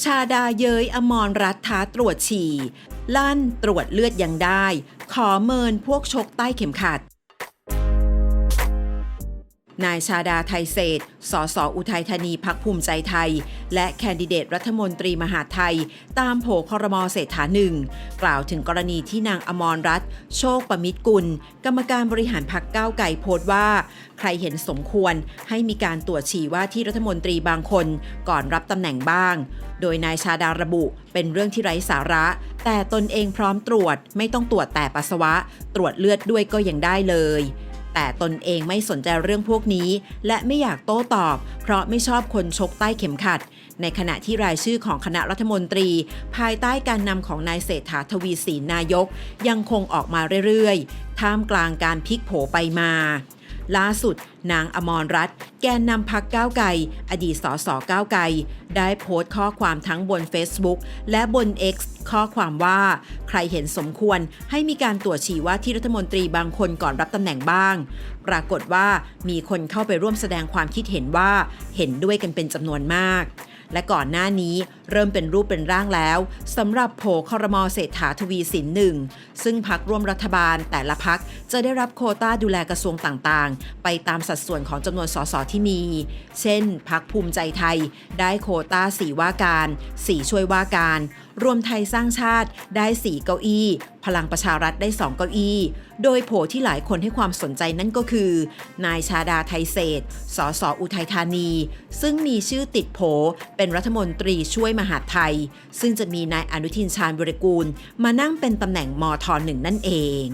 ชาดาเย้ยอมรรัฐท้าตรวจฉี่ ลั่นตรวจเลือดยังได้ ขอเมินพวกชกใต้เข็มขัด นายชาดาไทยเศรษฐ์สสอุทัยธานีพักภูมิใจไทย และแคนดิเดตรัฐมนตรีมหาไทย ตามโผครมเศรษฐาหนึ่ง กล่าวถึงกรณีที่นางอมรรัตโชคประมิตรกุล กรรมการบริหารพักก้าวไก่โพสต์ว่าใครเห็นสมควรให้มีการตรวจฉี่ว่าที่รัฐมนตรีบางคนก่อนรับตำแหน่งบ้าง โดยนายชาดาระบุ เป็นเรื่องที่ไร้สาระ แต่ตนเองพร้อมตรวจ ไม่ต้องตรวจแต่ปัสสาวะ ตรวจเลือดด้วยก็ยังได้เลย แต่ตนเองไม่สนใจเรื่องพวกนี้ และไม่อยากโต้ตอบ เพราะไม่ชอบคนชกใต้เข็มขัด ในขณะที่รายชื่อของคณะรัฐมนตรี ภายใต้การนำของนายเศรษฐาทวีศรีนายก ยังคงออกมาเรื่อยๆท่ามกลางการพลิกโผไปมา ล่าสุด นางอมรรัตน์แกนนำพักก้าวไกลอดีตสสก้าวไกลได้โพสต์ข้อความทั้งบน Facebook และบน X ข้อความว่า ใครเห็นสมควรให้มีการตรวจฉี่ว่าที่รัฐมนตรีบางคนก่อนรับตำแหน่งบ้าง ปรากฏว่ามีคนเข้าไปร่วมแสดงความคิดเห็นว่าเห็นด้วยกันเป็นจำนวนมาก และก่อนหน้านี้เริ่มเป็นรูปเป็นร่างแล้วสำหรับโผคอรมอเศรษฐาทวีสินหนึ่งซึ่งพักร่วมรัฐบาลแต่ละพักจะได้รับโคต้าดูแลกระทรวงต่างๆ ไปตามสัดส่วนของจำนวนสสที่มี เช่น พักภูมิใจไทย ได้โคต้าสีว่าการสีช่วยว่าการ รวมไทยสร้างชาติได้สีเก้าอี้ พลังประชารัฐได้สองเก้าอี้ โดยโผที่หลายคนให้ความสนใจนั่นก็คือ นายชาดาไทยเศรษฐ์สสอุทัยธานี ซึ่งมีชื่อติดโผเป็นรัฐมนตรีช่วยมหาดไทย ซึ่งจะมีนายอนุทินชาญวิรกูล มานั่งเป็นตำแหน่งมทหนึ่งนั่นเอง